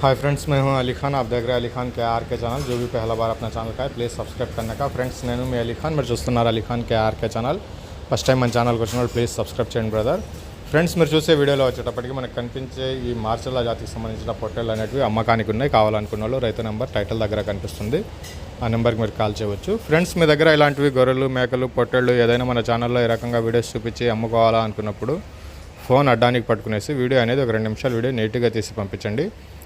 Hi friends मैं हूं अली खान आप देख रहे हैं अली खान के आर के ఛానల్ जो भी पहला बार अपना ఛానల్ का है ప్లీజ్ సబ్స్క్రైబ్ करने का ఫ్రెండ్స్ నేను మీ అలీ ఖాన్ మీరు చూస్తున్నారు Ali Khan K RK channel first time మన ఛానల్కి వచ్చిన వాళ్ళు ప్లీజ్ సబ్స్క్రైబ్ చేయండి బ్రదర్ ఫ్రెండ్స్ మీరు చూసే వీడియోలో వచ్చేటప్పటికి మనకు కనిపించే ఈ మార్చల్ల జాతికి సంబంధించిన పొట్టేళ్ళు అనేటివి అమ్మకానికి ఉన్నాయి కావాలనుకున్న వాళ్ళు రైతు నెంబర్ టైటిల్ దగ్గర కనిపిస్తుంది ఆ నెంబర్కి మీరు కాల్ చేయవచ్చు ఫ్రెండ్స్ మీ దగ్గర ఇలాంటివి గొర్రెలు మేకలు పొట్టేళ్ళు ఏదైనా మన ఛానల్లో ఈ రకంగా వీడియోస్ చూపించి అమ్ముకోవాలా అనుకున్నప్పుడు ఫోన్ అడ్డానికి పట్టుకునేసి వీడియో అనేది ఒక రెండు నిమిషాలు వీడియో నీట్గా తీసి పంపించండి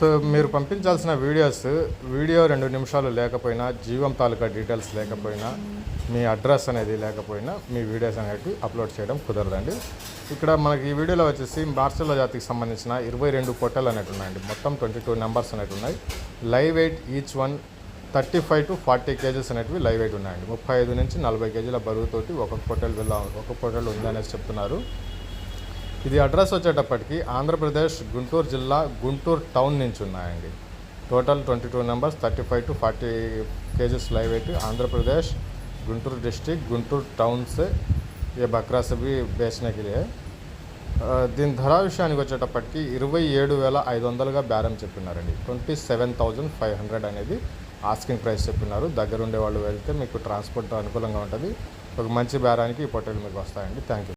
సో మీరు పంపించాల్సిన వీడియోస్ వీడియో రెండు నిమిషాలు లేకపోయినా జీవం తాలూకా డీటెయిల్స్ లేకపోయినా మీ అడ్రస్ అనేది లేకపోయినా మీ వీడియోస్ అనేవి అప్లోడ్ చేయడం కుదరదండి. ఇక్కడ మనకి ఈ వీడియోలో వచ్చేసి మార్చల జాతికి సంబంధించిన ఇరవై రెండు పొట్టలు అనేవి ఉన్నాయండి. మొత్తం ట్వంటీ టూ నెంబర్స్ అనేవి ఉన్నాయి. Live weight each one thirty five to forty kgs అనేటివి లైవ్ వెయిట్ ఉన్నాయండి. ముప్పై ఐదు నుంచి నలభై కేజీల బరువుతోటి ఒక్కొక్క పొట్టెలు వెళ్ళా ఒక్కొక్క పొట్టెలు ఉందనేసి చెప్తున్నారు. ఇది అడ్రస్ వచ్చేటప్పటికి ఆంధ్రప్రదేశ్ గుంటూరు జిల్లా గుంటూరు టౌన్ నుంచి ఉన్నాయండి total twenty two numbers thirty five to forty cages live weight Andhra Pradesh Guntur district Guntur town से ये बकरा से भी बेचने के लिए ఆ, దీని ధర విషయానికి వచ్చేటప్పటికి ఇరవై ఏడు వేల ఐదు వందలుగా బేరం చెప్పినారండి twenty seven thousand five hundred అనేది ఆస్కింగ్ ప్రైస్ చెప్పినారు దగ్గర ఉండే వాళ్ళు వెళ్తే మీకు ట్రాన్స్పోర్ట్ అనుకూలంగా ఉంటుంది ఒక మంచి బేరానికి ఈ పొట్టేలు మీకు వస్తాయండి థ్యాంక్ యూ